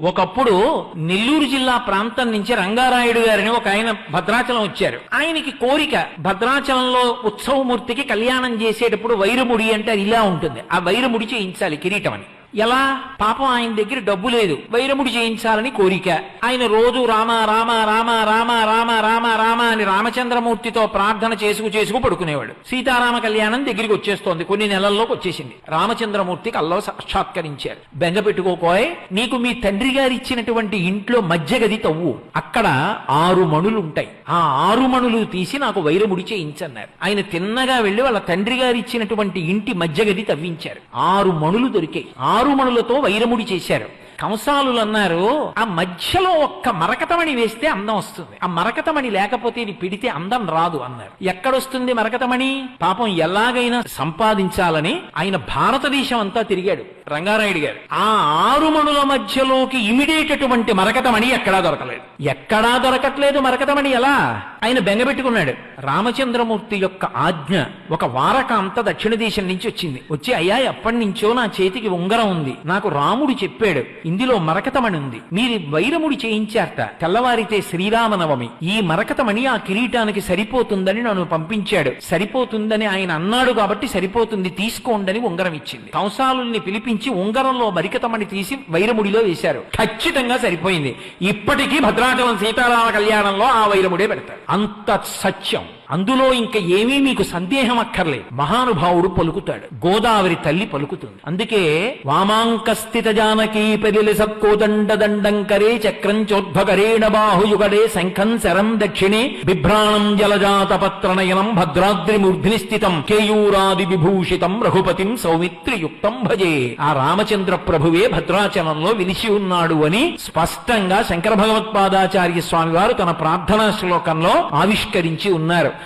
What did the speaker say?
ఒకప్పుడు నెల్లూరు జిల్లా ప్రాంతం నుంచి రంగారాయుడు గారిని ఒక ఆయన భద్రాచలం వచ్చారు. ఆయనకి కోరిక భద్రాచలంలో ఉత్సవమూర్తికి కళ్యాణం చేసేటప్పుడు వైరముడి అంటే అది ఇలా ఉంటుంది. ఆ వైరముడి చేయించాలి కిరీటం అని. ఎలా? పాపం ఆయన దగ్గర డబ్బు లేదు. వైరముడి చేయించాలని కోరిక. ఆయన రోజు రామ రామ రామ రామ రామ రామ రామ అని రామచంద్రమూర్తితో ప్రార్థన చేసుకు చేసుకు పడుకునేవాడు. సీతారామ కళ్యాణం దగ్గరికి వచ్చేస్తోంది. కొన్ని నెలల్లోకి వచ్చేసింది. రామచంద్రమూర్తి కల్లో సాక్షాత్కరించారు. బెంగ పెట్టుకోకోయ్ నీకు మీ తండ్రి గారు ఇచ్చినటువంటి ఇంట్లో మధ్య గది తవ్వు. అక్కడ ఆరు మణులు ఉంటాయి ఆ ఆరు మణులు తీసి నాకు వైరముడి చేయించన్నారు. ఆయన తిన్నగా వెళ్ళి వాళ్ళ తండ్రి గారు ఇచ్చినటువంటి ఇంటి మధ్య గది తవ్వించారు. ఆరు మణులు దొరికాయి. ఆరు వైరముడి చేశారు. కంసాలులు అన్నారు ఆ మధ్యలో ఒక్క మరకతమణి వేస్తే అందం వస్తుంది. ఆ మరకతమణి లేకపోతే ఇది పిడితే అందం రాదు అన్నారు. ఎక్కడొస్తుంది మరకతమణి? పాపం ఎలాగైనా సంపాదించాలని ఆయన భారతదేశం అంతా తిరిగాడు రంగారాయుడు గారు. ఆ ఆరు మణుల మధ్యలోకి ఇమిడేటటువంటి మరకతమణి ఎక్కడా దొరకలేదు. ఎక్కడా దొరకట్లేదు మరకతమణి ఎలా? ఆయన బెంగపెట్టుకున్నాడు రామచంద్రమూర్తి యొక్క ఆజ్ఞ ఒక వారకాంత దక్షిణ దేశం నుంచి వచ్చింది. వచ్చి అయ్యా ఎప్పటి నుంచో నా చేతికి ఉంగరం ఉంది. నాకు రాముడు చెప్పాడు. ఇందులో మరకతమణి ఉంది మీరు వైరముడి చేయించారట. తెల్లవారితే శ్రీరామనవమి. ఈ మరకతమణి ఆ కిరీటానికి సరిపోతుందని నన్ను పంపించాడు. సరిపోతుందని ఆయన అన్నాడు కాబట్టి సరిపోతుంది. తీసుకోండని ఉంగరం ఇచ్చింది. కంసాలుల్ని పిలిపించి ఉంగరంలో మరికతమణి తీసి వైరముడిలో వేశారు. ఖచ్చితంగా సరిపోయింది. ఇప్పటికీ భద్రాచలం సీతారామ కళ్యాణంలో ఆ వైరముడే పెడతారు. అంత సత్యం. అందులో ఇంకా ఏమీ మీకు సందేహం అక్కర్లేదు. మహానుభావుడు పలుకుతాడు. గోదావరి తల్లి పలుకుతుంది. అందుకే వామాంకస్థిత జానకీ పెరిలి చక్రం చోద్భకరేణ బాహుయుగడే శంఖం శరం దక్షిణే బిభ్రాణం జలజాత పత్రనయనం భద్రాద్రిమూర్ధిని స్థితం కేయూరాది విభూషితం రఘుపతిం సౌమిత్రియుక్తం భజే. ఆ రామచంద్ర ప్రభువే భద్రాచలంలో విలిసి ఉన్నాడు అని స్పష్టంగా శంకర భగవత్పాదాచార్య స్వామి వారు తన ప్రార్థనా శ్లోకంలో ఆవిష్కరించి ఉన్నారు.